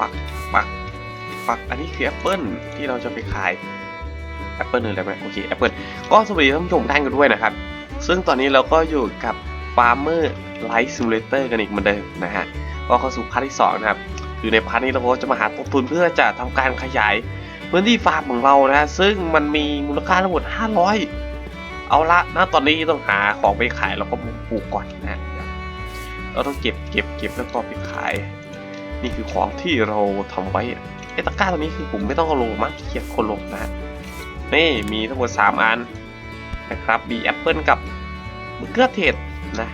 ปักปักปักอันนี้คือแอปเปิลที่เราจะไปขายแอปเปิลหรืออะไรไหมโอเคแอปเปิลก็สวัสดีท่านผู้ชมท่านกันด้วยนะครับ ซึ่งตอนนี้เราก็อยู่กับ Farmer Life Simulator กันอีกเหมือนเดิมนะฮะก็เข้าสู่พาร์ทที่สองนะครับ คือในพาร์ทนี้เราก็จะมาหาต้นทุนเพื่อจะทำการขยายพื้นที่ฟาร์มของเรานะฮะซึ่งมันมีมูลค่าทั้งหมด 500 เอาละนะตอนนี้ต้องหาของไปขายแล้วก็ปลูกก่อนนะฮะเราต้องเก็บเก็บเก็บแล้วก็ไปขาย นี่คือของที่เราทำไว้ไอ้ตะกร้าตัวนี้คือผมไม่ต้องลงมั้งเกียจคนลงนะฮะนี่มีทั้งหมด 3 อันนะครับมีแอปเปิลกับมะเขือเทศนะ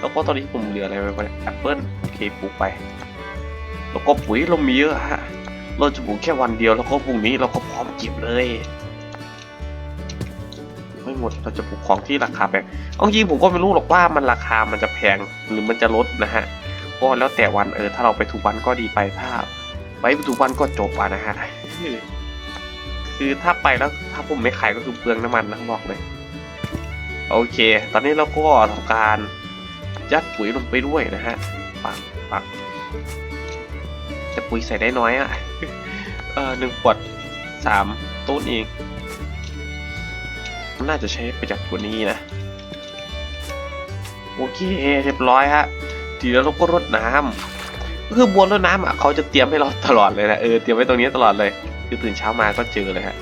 แล้วก็ตอนนี้ผมเหลืออะไรไปบ้างแอปเปิลโอเคปลูกไป แล้วก็ปุ๋ยเรามีเยอะฮะเราจะปลูกแค่วันเดียวแล้วก็พรุ่งนี้เราก็พร้อมเก็บเลย ไม่หมดเราจะปลูกของที่ราคาแพงเอาจริงผมก็ไม่รู้หรอกว่ามันราคามันจะแพงหรือมันจะลดนะฮะ ก็แล้วแต่วันเออถ้าเราไปทุกวันก็ดีไปถ้าไปทุกวันก็จบอะนะฮะคือถ้าไปแล้วถ้าผมไม่ขายก็คือเปลืองน้ำมันนะบอกเลย โอเค ตอนนี้เราก็ทำการยัดปุ๋ยลงไปด้วยนะฮะปักปักแต่ปุ๋ยใส่ได้น้อยอะเออหนึ่งขวดสามต้นเองนน่าจะใช้ประหยัดกว่านี้นะ โอเค เรียบร้อยฮะ ทีแล้วเราก็รดน้ำก็คือบัวรดน้ำอะเขาจะเตรียมให้เราตลอดเลยนะเออเตรียมไว้ตรงนี้ตลอดเลย คือตื่นเช้ามาก็เจอเลยฮะ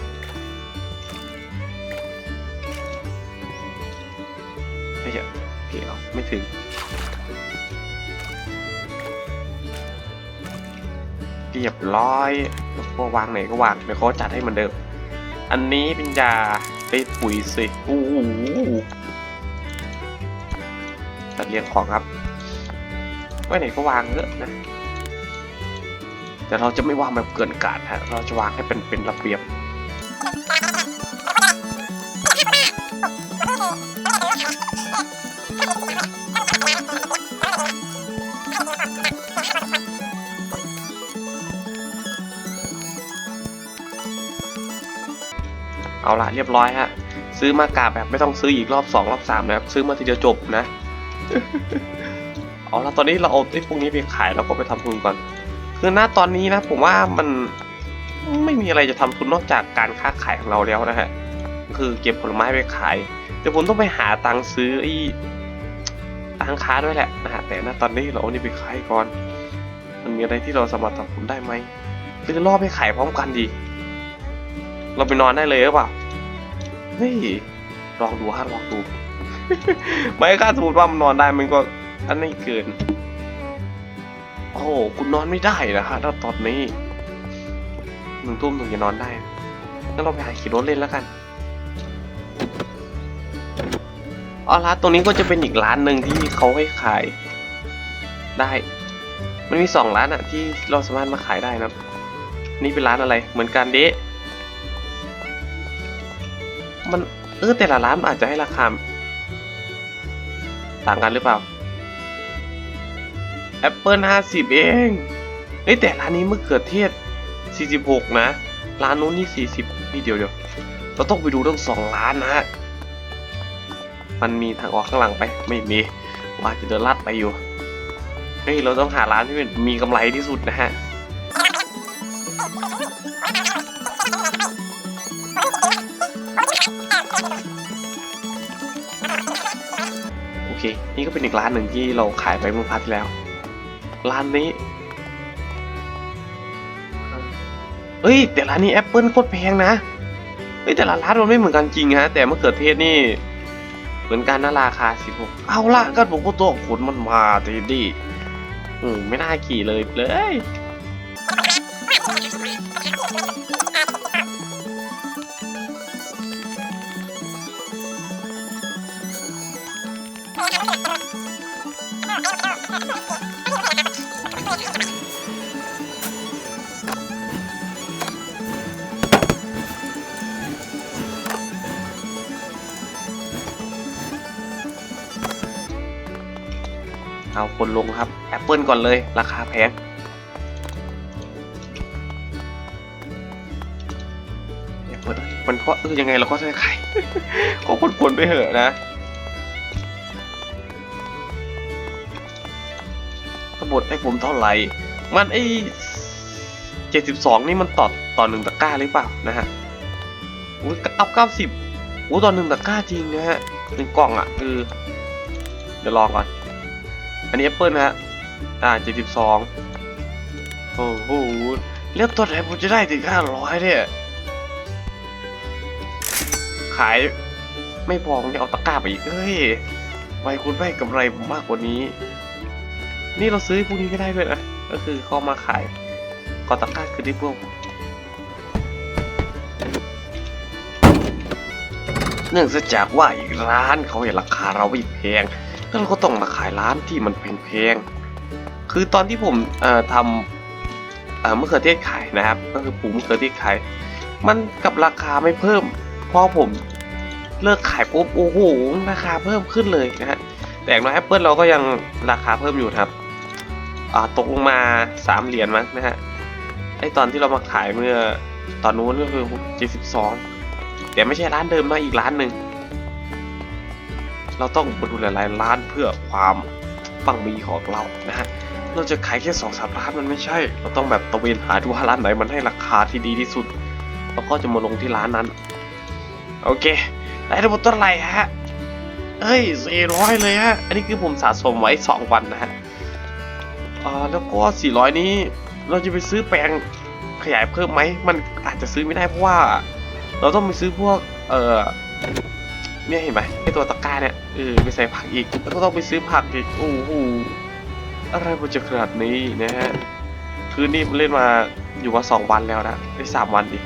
ไม่ใช่โอเคเอาไม่ถึงเรียบร้อยแล้วก็วางไหนก็วางเดี๋ยวเขาจัดให้เหมือนเดิม อันนี้เป็นยาไปปุ๋ยสิโอ้โหจัดเรียงของครับ ว้ไหนก็วางเถอะนะ แต่เราจะไม่วางแบบเกินกาดฮะ เราจะวางให้เป็นเป็นระเบียบเอาละเรียบร้อยฮะ ซื้อมากาแบบไม่ต้องซื้ออีกรอบสองรอบสามนะครับ ซื้อมาทีเดียวจบนะ เอาละตอนนี้เราเอาไอ้พวกนี้ไปขายแล้วก็ไปทำทุนก่อน คือณตอนนี้นะ ผมว่ามันไม่มีอะไรจะทำทุนนอกจากการค้าขายของเราแล้วนะฮะคือเก็บผลไม้ไปขายแต่ผมต้องไปหาตังค์ซื้อไอ้ตังค้าด้วยแหละนะฮะแต่ณตอนนี้เราเอานี่ไปขายก่อน มันมีอะไรที่เราสามารถทำทุนได้ไหมหรือรอไปขายพร้อมกันดี เราไปนอนได้เลยหรือเปล่าเฮ้ยลองดูฮะลองดูไม่ค่าสมมติว่ามันนอนได้มันก็ อันนี้เกิน โอ้โหคุณนอนไม่ได้นะฮะแล้วตอนนี้หนึ่งทุ่มถึงจะนอนได้งั้นเราไปหาขี่รถเล่นแล้วกันอ๋อร้านตรงนี้ก็จะเป็นอีกร้านหนึ่งที่เขาให้ขายได้ มันมีสองร้านอะที่เราสามารถมาขายได้นะ นี่เป็นร้านอะไร เหมือนกันเดะมันเออแต่ละร้านอาจจะให้ราคาต่างกันหรือเปล่า แอปเปิลห้าสิบเองเอ้ยแต่ร้านนี้มะเขือเทศสี่สิบหกนะ ร้านนู้นนี่สี่สิบนี่เดียวเดียวเราต้องไปดูทั้งสองร้านนะฮะ มันมีทางออกข้างหลังไป ไม่มี ว่าจะเดินลัดไปอยู่ เฮ้ย เราต้องหาร้านที่มันมีกำไรที่สุดนะฮะโอเค นี่ก็เป็นอีกร้านหนึ่งที่เราขายไปเมื่อพาร์ทที่แล้ว ร้านนี้เอ้ย แต่ร้านนี้แอปเปิลโคตรแพงนะเฮ้ยแต่ละร้านมันไม่เหมือนกันจริงฮะ แต่มะเขือเทศนี่ เหมือนกันนะราคาสิบหกเอาละก็ผมก็ตัวขนมันมาทีดีอืมไม่น่าขี่เลยเลย เอาคนลงครับแอปเปิลก่อนเลย ราคาแพงแอปเปิลมันก็เออยังไงเราก็จะขายก็คนๆไปเหอะนะ ทั้งหมดให้ผมเท่าไหร่ มันไอ้เจ็ดสิบสองนี่มันต่อต่อหนึ่งตะกร้าหรือเปล่านะฮะอุ้ยอัพเก้าสิบอุ้ยต่อหนึ่งตะกร้าจริงนะฮะหนึ่งกล่องอะคือเดี๋ยวลองก่อน อันนี้แอปเปิลนะฮะ อ่าเจ็ดสิบสองโอ้โหเลือกตัวไหนผมจะได้ถึงห้าร้อยเนี่ย ขายไม่พอผมจะเอาตะกร้าไปอีกเอ้ยไวคุณได้กำไรมากกว่านี้ นี่เราซื้อพวกนี้ไม่ได้ด้วยนะ ก็คือเขามาขายกอตะก้าคือที่พวกเนื่องจากว่าอีกร้านเขาเห็นราคาเราไม่แพงแล้วเราก็ต้องมาขายร้านที่มันแพงๆคือตอนที่ผมทำเอ่อมะเขือเทศขายนะครับ ก็คือปลูกมะเขือเทศขาย มันกับราคาไม่เพิ่มพอผมเลิกขายปุ๊บโอ้โหราคาเพิ่มขึ้นเลยนะฮะแต่อย่างน้อยแอปเปิลเราก็ยังราคาเพิ่มอยู่ครับ ตกลงมาสามเหรียญมั้งนะฮะไอตอนที่เรามาขายเมื่อตอนนู้นก็คือ72แต่ไม่ใช่ร้านเดิมนะอีกร้านหนึ่งเราต้องมาดูหลายๆร้านเพื่อความปังมีของเรานะฮะเราจะขายแค่สองสามร้านมันไม่ใช่ เราต้องแบบตะเวนหาดูว่าร้านไหนมันให้ราคาที่ดีที่สุด แล้วก็จะมาลงที่ร้านนั้น โอเค ได้ทั้งหมดเท่าไหร่ฮะเอ้ยสี่ร้อยเลยฮะ อันนี้คือผมสะสมไว้สองวันนะฮะ อ่าแล้วก็ 400 นี้ เราจะไปซื้อแปลงขยายเพิ่มไหม มันอาจจะซื้อไม่ได้เพราะว่า เราต้องไปซื้อพวก เออเนี่ยเห็นไหมไอตัวตะกร้าเนี่ยเออไปใส่ผักอีก แล้วก็ต้องไปซื้อผักอีก โอ้โห อะไรมันจะขนาดนี้นะฮะ คืนนี้มันเล่นมาอยู่ว่าสองวันแล้วนะได้สามวันดิ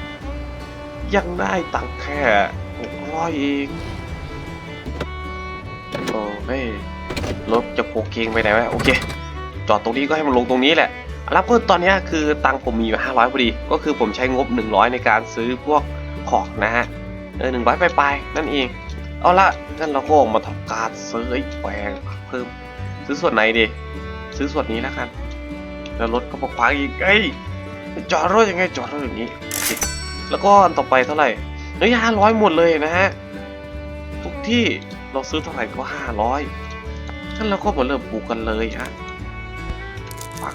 ยังได้ตังค์แค่หกร้อยเองโอ้ยรถจะโปกเกงไปไหนวะ โอเค จอดตรงนี้ก็ให้มันลงตรงนี้แหละแล้วก็ตอนนี้คือตังค์ผมมีอยู่500พอดี ก็คือผมใช้งบ 100 ในการซื้อพวกของนะฮะเออหนึ่งร้อยไปๆนั่นเอง เอาละงั้นเราก็มาทำการซื้อไอ้แปลงเพิ่ม ซื้อส่วนไหนดี ซื้อส่วนนี้แล้วกัน แล้วรถก็มาขวางอีกเอ้ยจอดรถยังไงจอดรถอย่างนี้ แล้วก็อันต่อไปเท่าไหร่เฮ้ยห้าร้อยหมดเลยนะฮะ ทุกที่เราซื้อเท่าไหร่ก็ห้าร้อยงั้นเราก็มาเริ่มปลูกกันเลยฮะ ปัก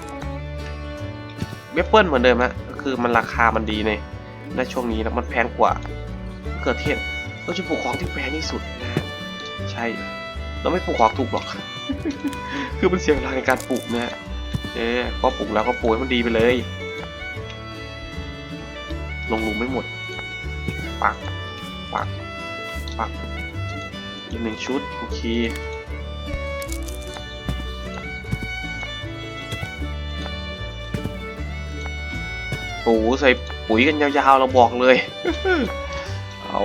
เวเปิลเหมือนเดิมฮะก็คือมันราคามันดีในในช่วงนี้นะมันแพงกว่าเขือเทศเราจะปลูกของที่แพงที่สุดนะใช่เราไม่ปลูกของถูกหรอก คือมันเสียเวลาในการปลูกนะฮะเออพอปลูกแล้วก็ปลูกให้มันดีไปเลย ลงลุมไม่หมด ปัก ปัก ปัก อีกหนึ่งชุด โอเค โอ้โหใส่ปุ๋ยกันยาวๆเราบอกเลย เอา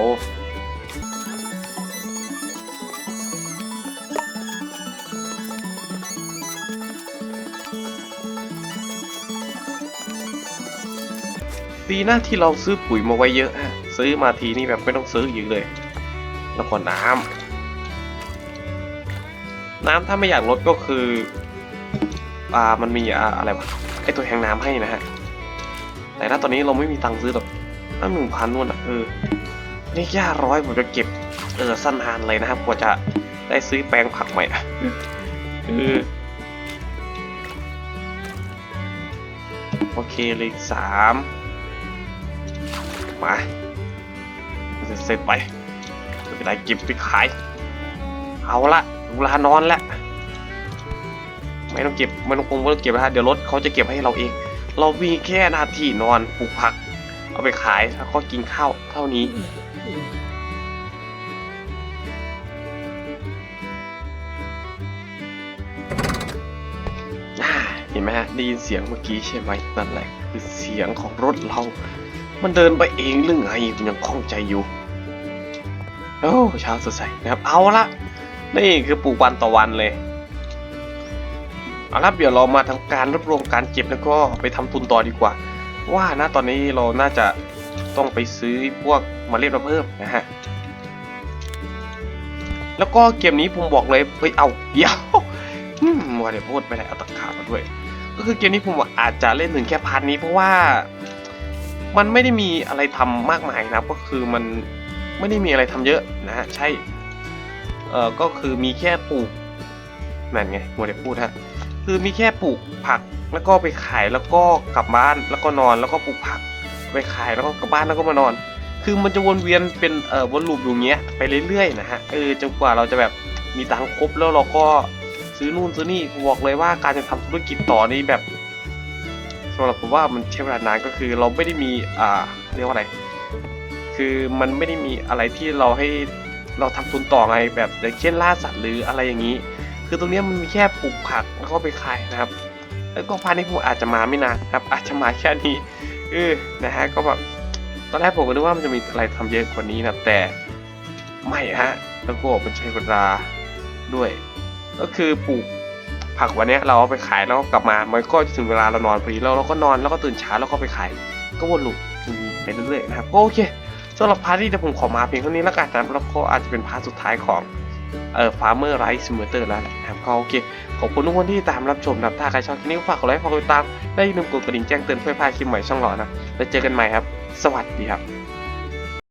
ดีนะที่เราซื้อปุ๋ยมาไว้เยอะ ซื้อมาทีนี่แบบไม่ต้องซื้ออีกเลย แล้วก็น้ำ น้ำถ้าไม่อยากลดก็คือ อ่า มันมีอ่าอะไรวะ ไอตัวแทงน้ำให้นะฮะ แต่ถ้าตอนนี้เราไม่มีตังค์ซื้อหรอกตั้งหนึ่งพันนู่นอะเออนี่แค่ร้อยผมจะเก็บเออสั้นนานเลยนะครับกว่าจะได้ซื้อแปลงผักใหม่อะเออโอเคเลยสามมาจะเสร็จไปจะไปได้เก็บไปขาย เอาละเวลานอนแล้วไม่ต้องเก็บไม่ต้องคงไม่ต้องเก็บนะฮะเดี๋ยวรถเขาจะเก็บให้เราเอง เรามีแค่นาทีนอนปลูกผัก เอาไปขายแล้วก็กินข้าวเท่านี้ เห็นไหมฮะได้ยินเสียงเมื่อกี้ใช่ไหมนั่นแหละคือเสียงของรถเรา มันเดินไปเองหรือไงผมยังคล่องใจอยู่โอ้เช้าสดใสนะครับเอาละนี่คือปลูกวันต่อวันเลย เอาละเดี๋ยวเรามาทำการรวบรวมการเก็บแล้วก็ไปทำทุนต่อดีกว่า ว่านะตอนนี้เราน่าจะต้องไปซื้อพวกเมล็ดมาเพิ่มนะฮะแล้วก็เกมนี้ผมบอกเลยเฮ้ยเอาเดี๋ยวมว่าเดี๋ยวพูดไม่ได้เอาตะขาบมาด้วย ก็คือเกมนี้ผมอาจจะเล่นถึงแค่พาร์ทนี้เพราะว่ามันไม่ได้มีอะไรทำมากมายนะก็คือมันไม่ได้มีอะไรทำเยอะนะฮะใช่เอ่อก็คือมีแค่ปลูกนั่นไงมัวแต่พูดฮะ คือมีแค่ปลูกผักแล้วก็ไปขายแล้วก็กลับบ้านแล้วก็นอนแล้วก็ปลูกผัก ไปขายแล้วก็กลับบ้านแล้วก็มานอน คือมันจะวนเวียนเป็นเอ่อวนลูปอยู่างเงี้ยไปเรื่อยๆนะฮะเออจนกว่าเราจะแบบมีตังค์ครบแล้วเราก็ซื้อนู่นซื้อนี่บอกเลยว่าการจะทำธุรกิจต่อนี่แบบสำหรับผมว่ามันใช้เวลานานก็คือเราไม่ได้มีอ่าเรียกว่าอะไร คือมันไม่ได้มีอะไรที่เราให้เราทำทุนต่อไงแบบอย่างเช่นล่าสัตว์หรืออะไรอย่างนี้ คือตรงนี้มันมีแค่ปลูกผักแล้วก็ไปขายนะครับ แล้วก็พาณิชย์ผมอาจจะมาไม่นานครับ อาจจะมาแค่นี้เออนะฮะก็แบบตอนแรกผมก็นึกว่ามันจะมีอะไรทำเยอะกว่านี้นะแต่ไม่ฮะแล้วก็มันใช้เวลาด้วย ก็คือปลูกผักวันนี้เราเอาไปขายแล้วก็กลับมา มันก็ถึงเวลาเรานอนพอดีแล้วเราก็นอนแล้วก็ตื่นเช้าแล้วก็ไปขายก็วนลูปอย่างนี้ไปเรื่อยๆนะครับก็โอเคสำหรับพาร์ทที่เดี๋ยวผมขอมาเพียงเท่านี้แล้วกันนะครับแล้วก็อาจจะเป็นพาร์ทสุดท้ายของ เอ่อ Farmer Rice Simulator แล้วนะครับก็โอเค ขอบคุณทุกคนที่ตามรับชมนะครับถ้าใครชอบคลิปนี้ก็ฝากกดไลค์ฝากกดติดตาม และอย่าลืมกดกระดิ่งแจ้งเตือนเพื่อพลาดคลิปใหม่ช่องหล่อนะ แล้วเจอกันใหม่ครับ สวัสดีครับ